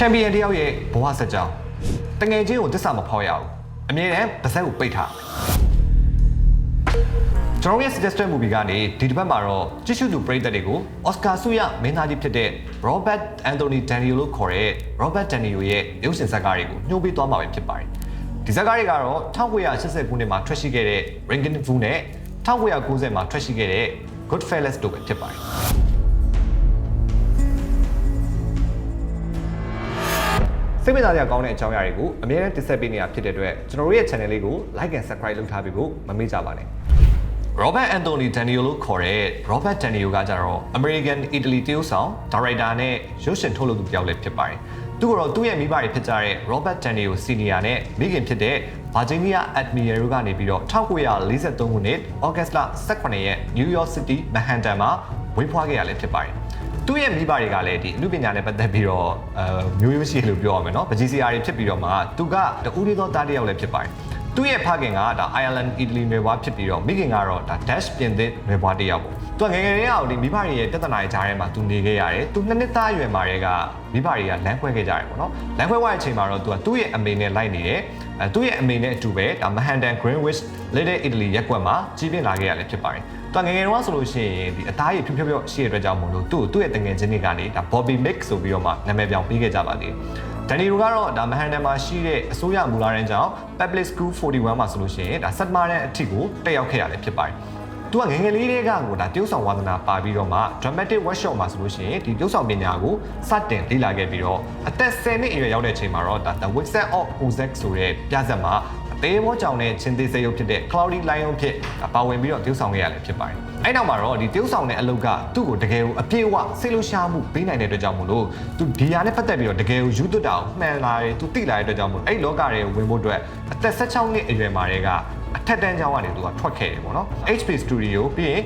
ချန်ပီယံတယောက်ရဲ့ဘဝဆက်ကြောင်းတငယ်ချင်းကိုတစ္ဆာမဖောက်ရဘူးအမြဲတမ်းပါဇက်ကိုပိတ်ထားကျွန်တော်ရဲ့ suggested movie ကနေဒီတစ်ပတ်မှာတော့ကြည့်ရှုသူပရိသတ်တွေကို Oscar ဆုရမင်းသားကြီးဖြစ်တဲ့ Robert Anthony Daniel လို့ခေါ်တဲ့ Robert Daniel ရဲ့ရုပ်ရှင်ဇာတ်ကားတွေကိုညှို့ပေးသွားမှာပဲဖြစ်ပါတယ်ဒီဇာတ်ကားတွေကတော့1980ခုနှစ်မှာထွက်ရှိခဲ့တဲ့ Rinkin Fu နဲ့1990မှာထွက်ရှိခဲ့တဲ့ Goodfellas တို့ပဲဖြစ်ပါတယ် စိတ်ဝင်စားစရာကောင်းတဲ့အကြောင်းအရာတွေကိုအမြဲတမ်းတင်ဆက်ပေးနေတာဖြစ်တဲ့အတွက်ကျွန်တော်တို့ရဲ့ channel လေးကို like and subscribe လုပ်ထားပေးဖို့မမေ့ကြပါနဲ့ Robert Anthony Daniel လို့ခေါ်တဲ့ Robert Daniel ကကြတော့ American Italy တရုတ်ဆောင်ဒါရိုက်တာနဲ့ရုပ်ရှင်ထုတ်လုပ်သူတစ်ယောက်လည်းဖြစ်ပါတယ်။သူကတော့သူ့ရဲ့မိဘတွေဖြစ်ကြတဲ့ Robert Daniel Senior နဲ့မိခင်ဖြစ်တဲ့ Virginia Admiral တို့ကနေပြီးတော့1943ခုနှစ် August လ18ရက် New York City Manhattan မှာမွေးဖွားခဲ့ရလည်းဖြစ်ပါတယ်။ သူ့ရဲ့မိဘတွေကလည်းဒီအမှုပညာနဲ့ပတ်သက်ပြီးတော့အဲမျိုးရိုးရှိလို့ပြောရမယ်နော်။ပကြီးစီယာတွေဖြစ်ပြီးတော့မှသူကတူရီသောသားတစ်ယောက်လည်းဖြစ်ပါတယ်။သူ့ရဲ့ဖခင်ကဒါ Ireland Italy နယ်ဘွားဖြစ်ပြီးတော့မိခင်ကတော့ဒါ Dutch ပြင်သစ်နယ်ဘွားတစ်ယောက်ပေါ့။သူကငယ်ငယ်လေးကဒီမိဘတွေရဲ့ပြဿနာတွေကြားထဲမှာသူနေခဲ့ရတယ်။သူနှစ်နှစ်သားအရွယ်မှာတည်းကမိဘတွေကလမ်းခွဲခဲ့ကြတယ်ပေါ့နော်။လမ်းခွဲသွားတဲ့အချိန်မှာတော့သူကသူ့ရဲ့အမေနဲ့လိုက်နေတယ်။ အဲသူ့ရဲ့အမေနဲ့အတူပဲဒါ Manhattan Greenwich Little Italy ရက်ကွက်မှာကြီးပြင်းလာခဲ့ရလည်းဖြစ်ပါတယ်။သူကငယ်ငယ်တုန်းကဆိုလို့ရှိရင်ဒီအသားရည်ဖြူဖြူဖြူရှိတဲ့အတွက်ကြောင့်မို့လို့သူ့ကိုသူ့ရဲ့တငယ်ချင်းတွေကနေဒါ Bobby Mix ဆိုပြီးတော့မှနာမည်ပြောင်းပေးခဲ့ကြပါသေးတယ်။ဒန်နီရိုကတော့ဒါမဟန်ဒန်မှာရှိတဲ့အစိုးရမူလာတန်းကြောင့် Public School 41မှာဆိုလို့ရှိရင်ဒါဆက်မာတန်းအထိကိုတက်ရောက်ခဲ့ရလည်းဖြစ်ပါတယ်။ သူကငယ်ငယ်လေးတွေကကိုဒါတရုပ်ဆောင်ဝါသနာပါပြီးတော့မှ dramatic workshop မှာဆိုလို့ရှိရင်ဒီတရုပ်ဆောင်ပညာကိုစတင်လေ့လာခဲ့ပြီးတော့အသက်10နှစ်အရွယ်ရောက်တဲ့အချိန်မှာတော့ဒါ The Wizard of Oz ဆိုတဲ့ပြဇာတ်မှာအသေးဘောကြောင့်နဲ့ချင်းသေးစေရုပ်ဖြစ်တဲ့ Cloudy Lion ဖြစ်ပါဝင်ပြီးတော့တရုပ်ဆောင်ခဲ့ရလည်းဖြစ်ပါတယ်။အဲ့နောက်မှာတော့ဒီတရုပ်ဆောင်တဲ့အလုပ်ကသူ့ကိုတကယ်ကိုအပြည့်အဝစိတ်လှုပ်ရှားမှုပေးနိုင်တဲ့အတွက်ကြောင့်မို့လို့သူဒီဟာနဲ့ပတ်သက်ပြီးတော့တကယ်ကိုယူသွတ်တာကိုမှန်လာတယ်သူသိလာတဲ့အတွက်ကြောင့်မို့အဲ့လောကတွေဝင်ဖို့အတွက်အသက်16နှစ်အရွယ်မှာတည်းက အထက်တန်းကျောင်းကနေသူကထွက်ခဲ့တယ်ပေါ့နော် HP Studio ပြီးရင်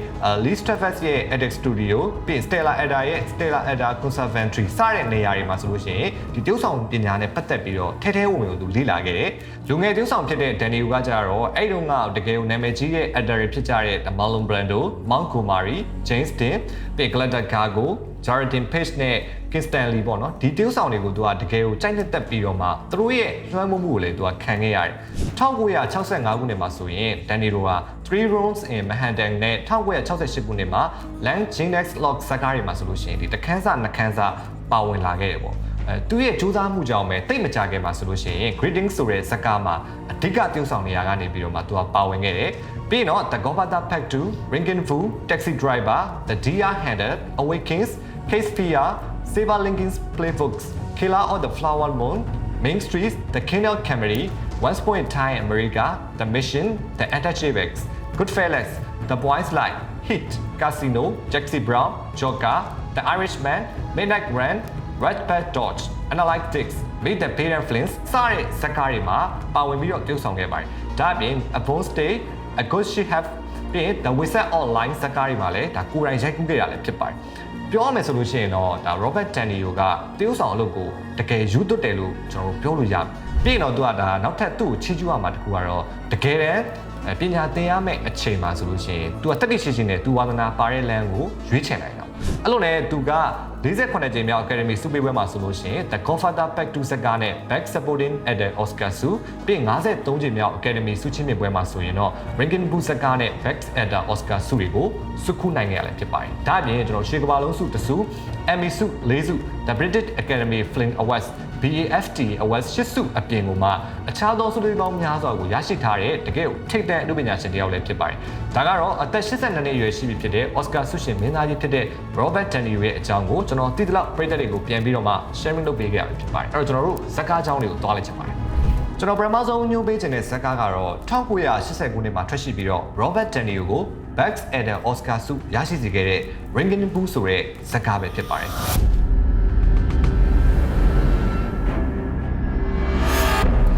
Lee Strafford ရဲ့ Edit Studio ပြီးရင် Stella Adda ရဲ့ Stella Adda Conservatory စတဲ့နေရာတွေမှာဆိုလို့ရှိရင်ဒီတရုပ်ဆောင်ပညာနဲ့ပတ်သက်ပြီးတော့ထဲထဲဝင်ဝင်ကိုသူလေ့လာခဲ့တယ်လူငယ်တရုပ်ဆောင်ဖြစ်တဲ့ Daniel ကကြတော့အဲ့တုန်းကတကယ်ကိုနာမည်ကြီးရဲ့ actor တွေဖြစ်ကြတဲ့ Marlon Brando, Mount Gomari, James Dean, ပြီး Glenda Gargo, Jordan Page နဲ့ Kim Stanley ပေါ့နော်ဒီတရုပ်ဆောင်တွေကိုသူကတကယ်ကိုကြိုက်လက်သက်ပြီးတော့မှသူတို့ရဲ့လွှမ်းမိုးမှုကိုလည်းသူကခံခဲ့ရတယ်1965ခုနှစ်မှာဆိုရင် Danilo က3 Rooms in Manhattan နဲ့1968ခုနှစ်မှာ Lang Ginex Log ဇာတ်ကားတွေမှာဆိုလို့ရှိရင်ဒီတခန်းစာနှခန်းစာပါဝင်လာခဲ့တယ်ပေါ့အဲသူရဲ့ကြိုးစားမှုကြောင့်ပဲတိတ်မကြခင်မှာဆိုလို့ရှိရင် Greetings ဆိုတဲ့ဇာတ်ကားမှာအဓိကတရုပ်ဆောင်နေရာကနေပြီးတော့မှသူကပါဝင်ခဲ့တယ်ပြီးတော့ The Godfather Part 2 Rinkin Fu Taxi Driver The Deer Hunter Awakens Case Fear Saber Lincoln's Playbooks Killer of the Flower Moon Main Street The Kingdom Camry Once Upon a Time in America The Mission The Untouchables Goodfellas The Boys Life Hit Casino Jaxi Brown Joker The Irishman Midnight Run Red Pad Dodge Analytics Meet the Parent Flins စတဲ့ဇာတ်ကားတွေမှာပါဝင်ပြီးတော့ပြုဆောင်ခဲ့ပါတယ်။ဒါအပြင် A Bone Stay A Good She Have ပြီးရင် The Wizard Online ဇာတ်ကားတွေမှာလည်းဒါကိုယ်တိုင်ရိုက်ကူးခဲ့ရလည်းဖြစ်ပါတယ်။ပြောရမယ်ဆိုလို့ရှိရင်တော့ဒါ Robert De Niro ကတရုပ်ဆောင်အလုပ်ကိုတကယ်ယူသွတ်တယ်လို့ကျွန်တော်ပြောလို့ရမယ်။ပြီးရင်တော့သူကဒါနောက်ထပ်သူ့ကိုချီးကျူးရမှာတကူကတော့တကယ်တမ်းအဲပညာသင်ရမယ့်အချိန်မှာဆိုလို့ရှိရင် तू ကတက်တိရှိရှိနဲ့ तू ဝါသနာပါတဲ့လမ်းကိုရွေးချယ်နိုင်တာ။ အဲ့လိုနဲ့ तू က48ကြိမ်မြောက် Academy စုပေးပွဲမှာဆိုလို့ရှိရင် The Godfather Part 2ဇာတ်ကားနဲ့ Back Supporting Actor Oscar ဆုပြီး53ကြိမ်မြောက် Academy ဆုချင်းမြင့်ပွဲမှာဆိုရင်တော့ Rankin Boo ဇာတ်ကားနဲ့ Back Actor Oscar ဆုတွေကိုစုခုနိုင်ခဲ့ရလည်းဖြစ်ပါတယ်။ဒါအပြင်ကျွန်တော်ရှေကမ္ဘာလုံးဆုတစ်ဆု Emmy ဆု၄ဆု The British Academy Film Awards BAFTA Awards ရှစ်ဆုအပြင်ကိုမှအခြားသောဆုတွေပေါင်းများစွာကိုရရှိထားတဲ့တကယ်ကိုထိပ်တန်းအမှုပညာရှင်တစ်ယောက်လည်းဖြစ်ပါတယ်။ဒါကတော့အသက်82နှစ်အရွယ်ရှိပြီဖြစ်တဲ့ Oscar ဆုရှင်မင်းသားကြီးဖြစ်တဲ့ Robert De Niro ရဲ့အကြောင်းကိုကျွန်တော်တည်တလောက်ပရိသတ်တွေကိုပြန်ပြီးတော့မှ sharing လုပ်ပေးခဲ့ရပြီဖြစ်ပါတယ်။အဲ့တော့ကျွန်တော်တို့ဇာတ်ကားအကြောင်းတွေကိုသွားလိုက်ချင်ပါတယ်။ကျွန်တော်ပထမဆုံးညွှန်ပေးခြင်းတဲ့ဇာတ်ကားကတော့1980ခုနှစ်မှာထွက်ရှိပြီးတော့ Robert De Niro ကို Bax Adam Oscar ဆုရရှိစေခဲ့တဲ့ Rinkin Boo ဆိုတဲ့ဇာတ်ကားပဲဖြစ်ပါတယ်။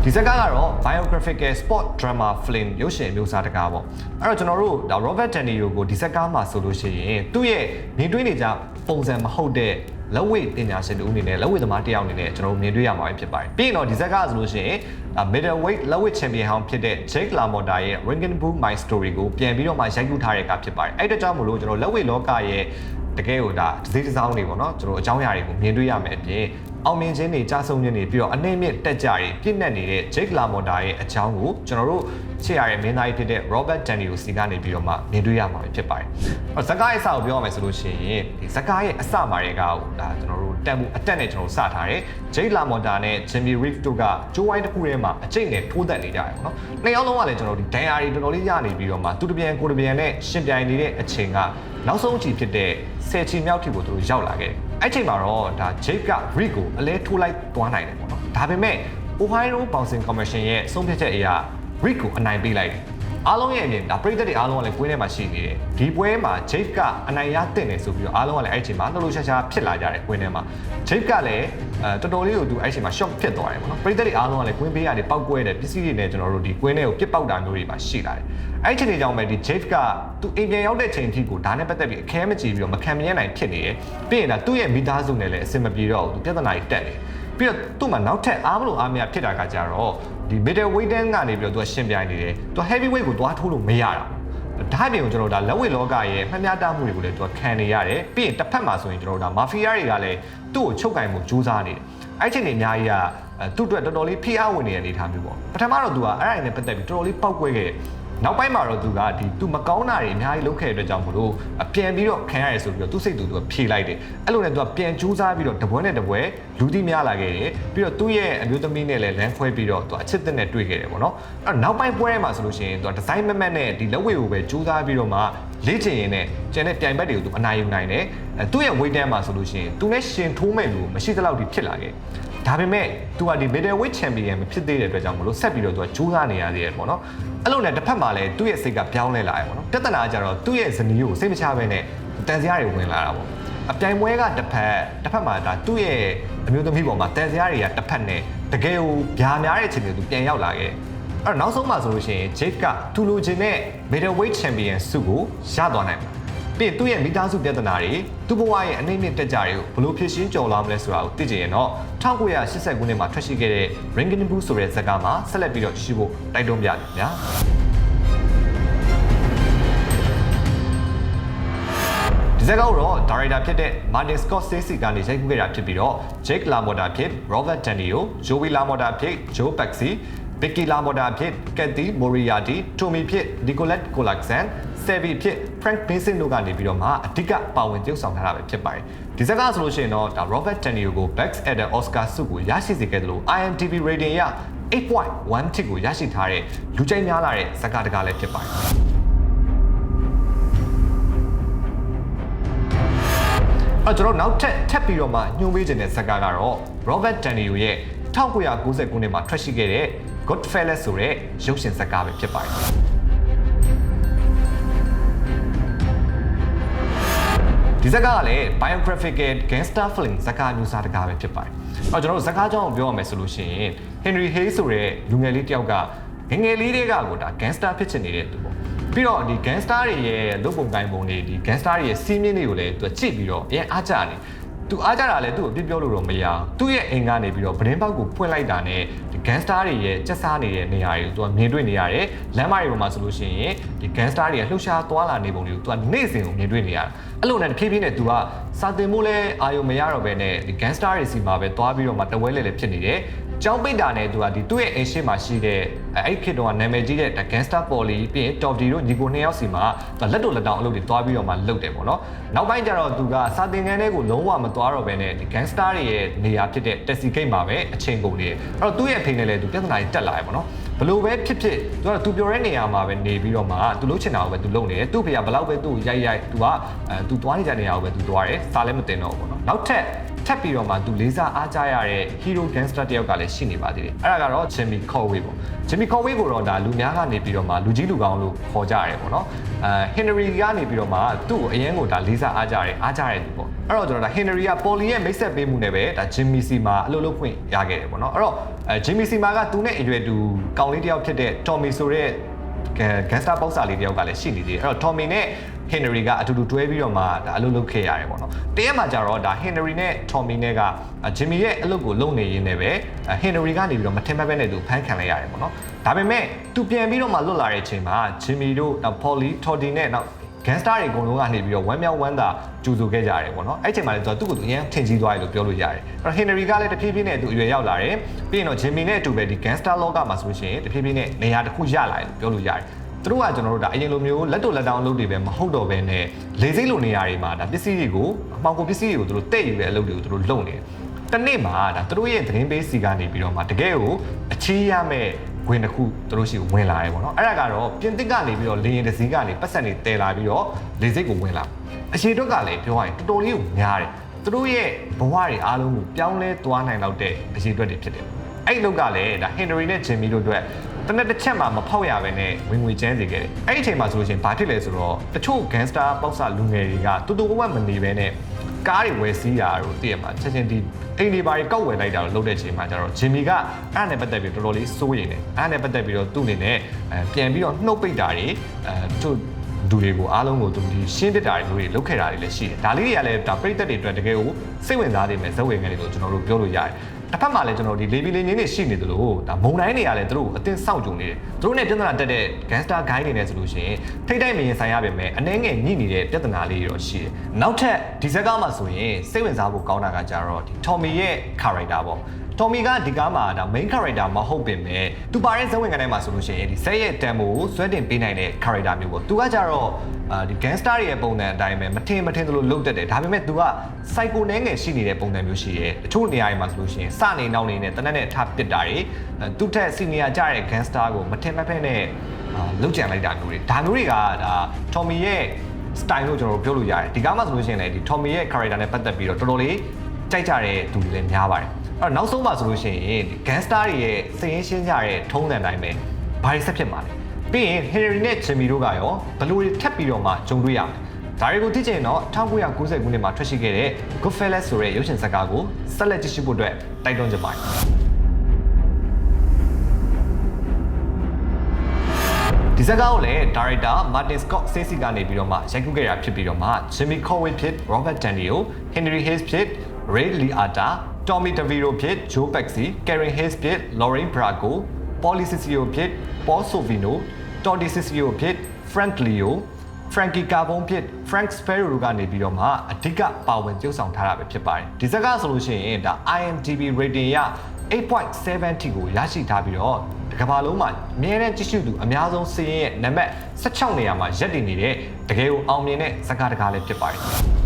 ဒီဇာတ်ကားကတော့ biographical sport drama film ရုပ်ရှင်အမျိုးအစားတကားပေါ့အဲ့တော့ကျွန်တော်တို့ဒါ Robert De Niro ကိုဒီဇာတ်ကားမှာဆိုလို့ရှိရင်သူ့ရဲ့မြင်တွေ့နေကြပုံစံမဟုတ်တဲ့လက်ဝိတ်ပညာရှင်တူအနေနဲ့လက်ဝိတ်သမားတစ်ယောက်အနေနဲ့ကျွန်တော်တို့မြင်တွေ့ရမှာဖြစ်ပါတယ်ပြီးရင်တော့ဒီဇာတ်ကားဆိုလို့ရှိရင် middleweight လက်ဝိတ်ချန်ပီယံဟောင်းဖြစ်တဲ့ Jake LaMotta ရဲ့ Ringen Boo My Story ကိုပြန်ပြီးတော့မှရိုက်ကူးထားတဲ့ကားဖြစ်ပါတယ်အဲ့ဒါကြောင့်မလို့ကျွန်တော်လက်ဝိတ်လောကရဲ့တကယ်ကိုဒါဒစိတစောင်းတွေပေါ့နော်ကျွန်တော်အကြောင်းအရာတွေကိုမြင်တွေ့ရမယ်အပြင် အောင်မြင်ခြင်းတွေကြားဆုံးခြင်းတွေပြီးတော့အနေမြင့်တက်ကြတွေပြည့်နှက်နေတဲ့ Jake LaMotta ရဲ့အကြောင်းကိုကျွန်တော်တို့ချစ်ရတဲ့မင်းသားကြီးဖြစ်တဲ့ Robert De Niro စီကနေပြီးတော့မှမြင်တွေ့ရမှာဖြစ်ပါတယ်။အဲ့ဇကားရဲ့အစကိုပြောရမယ်ဆိုလို့ရှိရင်ဒီဇကားရဲ့အစမှာတွေကဟိုဒါကျွန်တော်တို့တက်မှုအတက်နဲ့ကျွန်တော်တို့စထားတယ်။ Jake LaMotta နဲ့ Jimmy Reeve တို့ကဂျိုးဝိုင်းတစ်ခုထဲမှာအကျိတ်နဲ့ထိုးသက်နေကြတယ်ပေါ့နော်။နှစ်ယောက်လုံးကလည်းကျွန်တော်တို့ဒီဒန်ယာတွေတော်တော်လေးရနေပြီးတော့မှသူတပြန်ကိုတပြန်နဲ့ရှင်ပြိုင်နေတဲ့အချိန်ကနောက်ဆုံးအချိန်ဖြစ်တဲ့ဆယ်ချီမြောက်ထိကိုသူတို့ရောက်လာခဲ့တယ်။ အဲ့ချိန်မှာတော့ဒါ Jake က Reeve ကိုအလဲထိုးလိုက်သွားနိုင်တယ်ပေါ့နော်။ဒါပေမဲ့ Ohio Bouncing Commission ရဲ့ဆုံးဖြတ်ချက်အရ Rick ကိုအနိုင်ပေးလိုက်တယ်။ အားလုံးရဲ့အမြင်ဒါပရိသတ်တွေအားလုံးကလည်းကွင်းထဲမှာရှိနေတယ်။ဒီပွဲမှာ Jake ကအနိုင်ရတဲ့တယ်ဆိုပြီးတော့အားလုံးကလည်းအဲ့ချိန်မှာလှုပ်လှုပ်ရှားရှားဖြစ်လာကြတယ်ကွင်းထဲမှာ။ Jake ကလည်းအဲတော်တော်လေးကိုသူအဲ့ချိန်မှာ shock ဖြစ်သွားတယ်ပေါ့နော်။ပရိသတ်တွေအားလုံးကလည်းကွင်းဘေးကနေပောက်ကွဲတဲ့ပစ္စည်းတွေနဲ့ကျွန်တော်တို့ဒီကွင်းထဲကိုပြစ်ပေါက်တာမျိုးတွေပါရှိလာတယ်။အဲ့ချိန်တွေကြောင့်ပဲဒီ Jake ကသူအိမ်ပြန်ရောက်တဲ့ချိန်ထိကိုဒါနဲ့ပတ်သက်ပြီးအခဲမကြည့်ပြီးတော့မခံမရနိုင်ဖြစ်နေတယ်။ပြီးရင်ဒါသူ့ရဲ့မိသားစုနဲ့လည်းအဆင်မပြေတော့ဘူး။သူပြဿနာတွေတက်နေတယ်။ ပြီးတော့သူ့မှာနောက်ထပ်အားမလို့အားမရဖြစ်တာကကြတော့ဒီ middle weight တန်းကနေပြီးတော့သူကရှင်းပြိုင်နေတယ်သူ heavy weight ကိုသွားထိုးလို့မရတာဒါအပြင်ကိုကျွန်တော်တို့ဒါလက်ဝဲလောကရဲ့မှတ်များတာမှုတွေကိုလည်းသူကခံနေရတယ်ပြီးရင်တစ်ဖက်မှာဆိုရင်ကျွန်တော်တို့ဒါမာဖီးယားတွေကလည်းသူ့ကိုချုပ်ကင်မှုစူးစမ်းနေတယ်အဲ့ချိန်တွေအများကြီးကသူ့အတွက်တော်တော်လေးဖိအားဝင်နေတဲ့အနေအထားမျိုးပေါ့ပထမတော့သူကအဲ့ဒါနဲ့ပတ်သက်ပြီးတော်တော်လေးပောက်ကွဲခဲ့တယ် နောက်ပိုင်းမှာတော့သူကဒီသူမကောင်းတာတွေအများကြီးလုပ်ခဲ့တဲ့အတွက်ကြောင့်မလို့အပြန်ပြီးတော့ခံရတယ်ဆိုပြီးတော့သူ့စိတ်သူသူကဖြေလိုက်တယ်အဲ့လိုနဲ့သူကပြန်ကြိုးစားပြီးတော့တပွဲနဲ့တပွဲလူသိများလာခဲ့တယ်ပြီးတော့သူ့ရဲ့အမျိုးသမီးနဲ့လည်းလမ်းခွဲပြီးတော့သူအချစ်တဲ့နဲ့တွေ့ခဲ့တယ်ပေါ့နော်အဲ့နောက်ပိုင်းပွဲမှာဆိုလို့ရှိရင်သူကဒီဇိုင်းမက်မက်နဲ့ဒီလက်ဝဲကိုပဲကြိုးစားပြီးတော့မှလေ့ကျင့်ရင်းနဲ့ကျန်တဲ့ပြိုင်ဘက်တွေကိုသူအနိုင်ယူနိုင်တယ်အဲသူ့ရဲ့ weight တန်းမှာဆိုလို့ရှိရင်သူနဲ့ရှင်ထိုးမဲ့လူမရှိသလောက်ထိဖြစ်လာခဲ့ ဒါပေမဲ့သူကဒီ middleweight champion မဖြစ်သေးတဲ့အတွက်ကြောင့်မလို့ဆက်ပြီးတော့သူကကြိုးစားနေရသေးတယ်ပေါ့နော်အဲ့လိုနဲ့တစ်ဖက်မှာလည်းသူ့ရဲ့စိတ်ကပြောင်းလဲလာတယ်ပေါ့နော်ပြဿနာကြတော့သူ့ရဲ့ဇနီးကိုစိတ်မချဘဲနဲ့တန်စရာတွေဝင်လာတာပေါ့အပြိုင်ပွဲကတစ်ဖက်တစ်ဖက်မှာဒါသူ့ရဲ့အမျိုးသမီးပေါ်မှာတန်စရာတွေကတစ်ဖက်နဲ့တကယ်ကိုဗျာများတဲ့အချိန်တွေသူပြန်ရောက်လာခဲ့အဲ့တော့နောက်ဆုံးမှဆိုလို့ရှိရင် Jake ကသူလိုချင်တဲ့ middleweight champion ဆုကိုရသွားနိုင်မှာ ပြီးသူ့ရဲ့မိသားစုပြဿနာတွေသူ့ဘဝရဲ့အနေနဲ့တက်ကြတွေကိုဘလို့ဖြည့်ရှင်းကြော်လာမလဲဆိုတာကိုသိကြရင်တော့1980ခုနှစ်မှာထွက်ရှိခဲ့တဲ့ Ringing Boo ဆိုတဲ့ဇာတ်ကားမှာဆက်လက်ပြီးတော့ရှိဖို့တိုက်တွန်းပြတယ်ဗျာဒီဇာတ်ကားကိုတော့ဒါရိုက်တာဖြစ်တဲ့ Martin Scorsese ကနေရိုက်ကူးခဲ့တာဖြစ်ပြီးတော့ Jake LaMotta ဖြစ် Robert De Niro, Joey LaMotta ဖြစ် Joe Pesci, Vicky LaMotta ဖြစ် Kathy Moriarty, Tommy ဖြစ် Nicolette Colaxan, Sevi ဖြစ် Frank Mason တို့ကနေပြီးတော့မှအဓိကပါဝင်ပြုဆောင်ထားတာပဲဖြစ်ပါတယ်။ဒီဇာတ်ကားဆိုလို့ရှိရင်တော့ဒါ Robert De Niro ကို Best Actor Oscar ဆုကိုရရှိစေခဲ့တယ်လို့ IMDb rating ရ8.1 tick ကိုရရှိထားတဲ့လူကြိုက်များလာတဲ့ဇာတ်ကားတကားလည်းဖြစ်ပါတယ်။အဲ့ကျွန်တော်နောက်ထပ်ထပ်ပြီးတော့မှညှိုးပေးခြင်းတဲ့ဇာတ်ကားကတော့ Robert De Niro ရဲ့ 1990ခုနှစ်မှာထွက်ရှိခဲ့တဲ့ Goodfellas ဆိုတဲ့ရုပ်ရှင်ဇာတ်ကားပဲဖြစ်ပါတယ်ဒီဇာတ်ကားကလည်း biographical gangster film ဇာတ်ကားမျိုးစားတကားပဲဖြစ်ပါတယ်။အော်ကျွန်တော်တို့ဇာတ်ကားကြောင်းကိုပြောရမယ်ဆိုလို့ရှိရင် Henry Hayes ဆိုတဲ့လူငယ်လေးတယောက်ကငယ်ငယ်လေးတွေကကိုဒါ gangster ဖြစ်ချင်နေတဲ့သူပေါ့။ပြီးတော့ဒီ gangster တွေရဲ့လုပ်ပုံကိုင်ပုံတွေဒီ gangster တွေရဲ့စီးမြင့်တွေကိုလည်းသူကကြည့်ပြီးတော့အရင်အားကြတယ်။ သူအားကြတာလည်းသူ့ကိုပြပြောလို့တော့မရဘူး။သူ့ရဲ့အိမ်ကနေပြီးတော့ဗတင်းပေါက်ကိုဖွင့်လိုက်တာနဲ့ဒီ gangster တွေရဲ့စက်စားနေတဲ့နေရာတွေကိုသူကမြင်တွေ့နေရတယ်။လမ်းမတွေပေါ်မှာဆိုလို့ရှိရင်ဒီ gangster တွေကလှုပ်ရှားသွားလာနေပုံတွေကိုသူကနေ့စဉ်ကိုမြင်တွေ့နေရတယ်။အဲ့လိုနဲ့တဖြည်းဖြည်းနဲ့သူကစာတင်မှုလဲအာယုံမရတော့ဘဲနဲ့ဒီ gangster တွေစီမှာပဲသွားပြီးတော့မှတဝဲလဲလဲဖြစ်နေတယ်။ ကျောင်းပိတ်တာနဲ့သူကဒီသူ့ရဲ့အိမ်ရှိမှာရှိတဲ့အဲ့ခေတ်တုန်းကနာမည်ကြီးတဲ့ gangster Polly ပြီးရင် Top D တို့ညီကိုနှစ်ယောက်စီမှာသူလက်တို့လက်တောင်အလုပ်တွေသွားပြီးတော့မှလုပ်တယ်ပေါ့နော်။နောက်ပိုင်းကျတော့သူကစာတင်ခန်းထဲကိုလုံးဝမသွားတော့ဘဲနဲ့ဒီ gangster တွေရဲ့နေရာဖြစ်တဲ့ taxi gate မှာပဲအချိန်ကုန်နေတယ်။အဲ့တော့သူ့ရဲ့ဖိနေလဲသူပြဿနာကြီးတက်လာတယ်ပေါ့နော်။ဘလို့ပဲဖြစ်ဖြစ်သူကသူပြောတဲ့နေရာမှာပဲနေပြီးတော့မှသူလုပ်ချင်တာကိုပဲသူလုပ်နေတယ်သူ့ဖေကဘလောက်ပဲသူ့ကိုရိုက်ရိုက်သူကအဲသူသွားနေကြနေရာကိုပဲသူသွားတယ်စားလည်းမတင်တော့ဘူးပေါ့နော်နောက်ထပ် ထပ်ပြီးတော့မှသူလေးစားအားကြရတဲ့ hero gangster တယောက်ကလည်းရှိနေပါသေးတယ်အဲ့ဒါကတော့ Jimmy Conway ပေါ့ Jimmy Conway ကိုတော့ဒါလူများကနေပြီးတော့မှလူကြီးလူကောင်းလို့ခေါ်ကြရတယ်ပေါ့နော်အဲ Henry ကနေပြီးတော့မှသူ့ကိုအရင်ကဒါလေးစားအားကြရတယ်အားကြရတယ်သူပေါ့အဲ့တော့ကျွန်တော်ဒါ Henry က Polly ရဲ့မိတ်ဆက်ပေးမှုနဲ့ပဲဒါ Jimmy C မှာအလုပ်လုပ်ခွင့်ရခဲ့တယ်ပေါ့နော်အဲ့တော့အဲ Jimmy C မှာကသူနဲ့အရွယ်တူကောင်းလေးတယောက်ဖြစ်တဲ့ Tommy ဆိုတဲ့ gangster ပေါက်စာလေးတယောက် ကလည်းရှိနေသေးတယ်အဲ့တော့ Tommy နဲ့ Henry ကအတူတူတွဲပြီးတော့မှဒါအလုပ်လုပ်ခဲ့ရတယ်ပေါ့နော်တရက်မှာကျတော့ဒါ Henry နဲ့ Tommy နဲ့က Jimmy ရဲ့အလုပ်ကိုလုပ်နေရင်းနဲ့ပဲ Henry ကနေပြီးတော့မထင်မှတ်ပဲနဲ့သူဖမ်းခံလိုက်ရတယ်ပေါ့နော်ဒါပေမဲ့သူပြန်ပြီးတော့မှလွတ်လာတဲ့အချိန်မှာ Jimmy တို့နောက် Polly Toddy နဲ့နောက် gangster တွေအကုန်လုံးကနေပြီးတော့ဝမ်းမြောက်ဝမ်းသာကြိုဆိုခဲ့ကြတယ်ပေါ့နော်အဲ့ချိန်မှာလည်းကျွန်တော်သူ့ကိုယ်သူအရင်ထင်ကြီးသွားတယ်လို့ပြောလို့ရတယ်အဲ့တော့ Henry ကလည်းတဖြည်းဖြည်းနဲ့သူအရွယ်ရောက်လာတယ်ပြီးရင်တော့ Jimmy နဲ့အတူပဲဒီ gangster လောကမှာဆိုလို့ရှိရင်တဖြည်းဖြည်းနဲ့နေရာတစ်ခုရလာတယ်လို့ပြောလို့ရတယ် သူတို့ကကျွန်တော်တို့ဒါအရင်လိုမျိုးလက်တော်လက်တောင်းအလုပ်တွေပဲမဟုတ်တော့ဘဲနဲ့လေစိတ်လိုနေရာတွေမှာဒါပစ္စည်းတွေကိုအမှောင်ကုန်ပစ္စည်းတွေကိုသူတို့တဲ့ယူတဲ့အလုပ်တွေကိုသူတို့လုပ်နေတယ်တနေ့မှာဒါသူတို့ရဲ့သတင်းပေးစီကနေပြီးတော့မှတကယ်ကိုအချီးရမဲ့ဝင်တစ်ခုသူတို့ရှိကိုဝင်လာတယ်ပေါ့နော်အဲ့ဒါကတော့ပြင်သစ်ကနေပြီးတော့လေရင်တစ်စီးကနေပတ်ဆက်နေတဲလာပြီးတော့လေစိတ်ကိုဝင်လာအရှိတော့ကလည်းပြောရရင်တော်တော်လေးကိုများတယ်သူတို့ရဲ့ဘဝတွေအားလုံးကိုပြောင်းလဲသွားနိုင်တော့တဲ့အရှိအတွက်တွေဖြစ်တယ်အဲ့ဒီလောက်ကလည်းဒါဟင်နရီနဲ့ဂျင်မီတို့အတွက် တနက်တစ်ချက်မှမဖောက်ရဘဲနဲ့ဝင်ငွေကျန်းစေခဲ့တယ်အဲ့ဒီအချိန်မှာဆိုလို့ရှိရင်ဘာဖြစ်လဲဆိုတော့တချို့ gangster ပေါက်စလူငယ်တွေကတူတူဝက်မနေဘဲနဲ့ကားတွေဝယ်စီးတာတို့တည့်ရမှာချက်ချင်းဒီအိမ်တွေဘာတွေကောက်ဝယ်လိုက်တာတော့လုပ်တဲ့ချိန်မှာကျတော့ဂျင်မီကအဲ့ဒါနဲ့ပတ်သက်ပြီးတော်တော်လေးစိုးရိမ်တယ်အဲ့ဒါနဲ့ပတ်သက်ပြီးတော့သူ့အနေနဲ့အဲပြန်ပြီးတော့နှုတ်ပိတ်တာတွေအဲတချို့လူတွေကိုအားလုံးကိုသူဒီရှင်းပစ်တာတွေလုပ်ခဲ့တာတွေလည်းရှိတယ်ဒါလေးတွေကလည်းဒါပြိသက်တွေအတွက်တကယ်ကိုစိတ်ဝင်စားနေမယ်ဇက်ဝင်ငယ်တွေလို့ကျွန်တော်တို့ပြောလို့ရတယ် တစ်ဖက်မှာလည်းကျွန်တော်ဒီလေပီလေးငင်းတွေရှိနေသလိုဒါမုံတိုင်းတွေကလည်းသူတို့ကိုအတင်းစောင့်ကြုံနေတယ်သူတို့နဲ့ပြဿနာတက်တဲ့ gangster guy တွေနဲ့ဆိုလို့ရှိရင်ထိတ်တိုက်မရင်ဆိုင်ရပါမယ်အနှဲငယ်ညှိနေတဲ့ပြဿနာလေးတွေတော့ရှိတယ်နောက်ထပ်ဒီဇက်ကားမှာဆိုရင်စိတ်ဝင်စားဖို့ကောင်းတာကကြတော့ဒီ Tommy ရဲ့ character ပေါ့ Tommy ကဒီကားမှာဒါ main character မဟုတ်ပင်မဲ့သူပါတဲ့ဇဝင်ကနေမှာဆိုလို့ရှိရင်ဒီဇက်ရဲ့တန်ဖိုးကိုဆွဲတင်ပေးနိုင်တဲ့ character မျိုးပေါ့သူကကြတော့အာဒီ gangster တွေရဲ့ပုံစံအတိုင်းပဲမထင်မထင်သလိုလုပ်တတ်တယ်ဒါပေမဲ့သူက psycho နဲငယ်ရှိနေတဲ့ပုံစံမျိုးရှိရဲတချို့နေရာတွေမှာဆိုလို့ရှိရင်စနေနောက်နေနဲ့တနက်နဲ့ထပ်ပစ်တာတွေအဲသူ့ထက် senior ကြတဲ့ gangster ကိုမထင်မဖက်နဲ့အာလုပ်ကြံလိုက်တာမျိုးတွေဒါမျိုးတွေကဒါ Tommy ရဲ့ style လို့ကျွန်တော်တို့ပြောလို့ရတယ်ဒီကားမှာဆိုလို့ရှိရင်လည်းဒီ Tommy ရဲ့ character နဲ့ပတ်သက်ပြီးတော့တော်တော်လေးကြိုက်ကြတဲ့သူတွေလည်းများပါတယ် အဲ့တော့နောက်ဆုံးမှာဆိုလို့ရှိရင်ဒီ gangster တွေရဲ့စည်ရင်းရှင်းကြတဲ့ထုံးစံတိုင်းပဲဘာတွေဆက်ဖြစ်မှာလဲပြီးရင် Henry နဲ့ Jimmy တို့ကရောဘယ်လိုတွေထပ်ပြီးတော့မှဂျုံတွေ့ရမလဲဒါတွေကိုသိချင်တော့1990ခုနှစ်မှာထွက်ရှိခဲ့တဲ့ Goodfellas ဆိုတဲ့ရုပ်ရှင်ဇာတ်ကားကိုဆက်လက်ကြည့်ရှုဖို့အတွက်တိုက်တွန်းချင်ပါတယ်ဒီဇာတ်ကားကိုလည်းဒါရိုက်တာ Martin Scorsese ကနေပြီးတော့မှရိုက်ကူးခဲ့တာဖြစ်ပြီးတော့မှ Jimmy Conway ဖြစ် Robert De Niro Henry Hayes ဖြစ် Ray Liotta Tommy DeVito ဖြစ် Joe Pesci Karen Hayes ဖြစ် Lorraine Bracco Paulie Sisio ဖြစ် Paul Sorvino Tony Sisio ဖြစ် Frank Leo Frankie Carbon ဖြစ် Frank Sparrow တို့ကနေပြီးတော့မှအဓိကပါဝင်ကျုပ်ဆောင်ထားတာပဲဖြစ်ပါတယ်ဒီဇာတ်ကားဆိုလို့ရှိရင်ဒါ IMDb rating ရ8.7ထိကိုရရှိထားပြီးတော့ဒီကမ္ဘာလုံးမှာအမြဲတမ်းကြည့်ရှုသူအများဆုံးစီးရင်ရဲ့နံပါတ်16နေရာမှာရပ်တည်နေတဲ့တကယ်ကိုအောင်မြင်တဲ့ဇာတ်ကားတစ်ကားလည်းဖြစ်ပါတယ်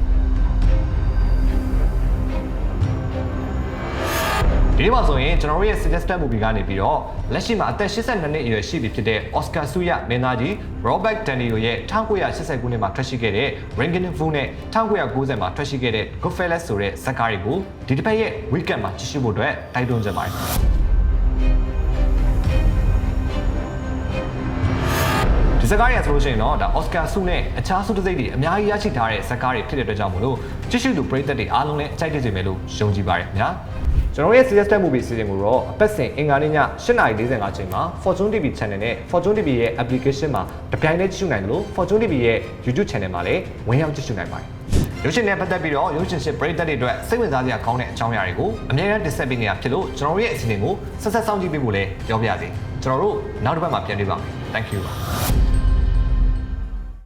ဒီနေ့မှာဆိုရင်ကျွန်တော်တို့ရဲ့ suggested movie ကနေပြီးတော့လက်ရှိမှာအသက်82နှစ်အရွယ်ရှိပြီဖြစ်တဲ့ Oscar ဆုရမင်းသားကြီး Robert De Niro ရဲ့1980ခုနှစ်မှာထွက်ရှိခဲ့တဲ့ Ringing the Fool နဲ့1990မှာထွက်ရှိခဲ့တဲ့ Goodfellas ဆိုတဲ့ဇာတ်ကားတွေကိုဒီတစ်ပတ်ရဲ့ weekend မှာကြည့်ရှုဖို့အတွက်တိုက်တွန်းချင်ပါတယ်ဒီဇာတ်ကားရဆိုလို့ရှိရင်တော့ဒါ Oscar ဆုနဲ့အခြားဆုတစ်စိတ်တွေအများကြီးရရှိထားတဲ့ဇာတ်ကားတွေဖြစ်တဲ့အတွက်ကြောင့်မို့လို့ကြည့်ရှုသူပရိသတ်တွေအားလုံးလည်းအကြိုက်တွေ့စေမယ်လို့ယုံကြည်ပါတယ်ခင်ဗျာ ကျွန်တော်ရဲ့ suggested movie season ကိုတော့အပတ်စဉ်အင်္ဂါနေ့ည8:45ချိန်မှာ Fortune TV channel နဲ့ Fortune TV ရဲ့ application မှာတပြိုင်တည်းကြည့်ရှုနိုင်တယ်လို့ Fortune TV ရဲ့ YouTube channel မှာလည်းဝင်ရောက်ကြည့်ရှုနိုင်ပါတယ်ရုပ်ရှင်နဲ့ပတ်သက်ပြီးတော့ရုပ်ရှင်ရှစ်ပရိသတ်တွေအတွက်စိတ်ဝင်စားစရာကောင်းတဲ့အကြောင်းအရာတွေကိုအများအားတင်ဆက်ပေးနေတာဖြစ်လို့ကျွန်တော်တို့ရဲ့အစီအစဉ်ကိုဆက်ဆက်စောင့်ကြည့်ပေးဖို့လည်းပြောပြပါရစေကျွန်တော်တို့နောက်တစ်ပတ်မှာပြန်တွေ့ပါမယ် Thank you ပါ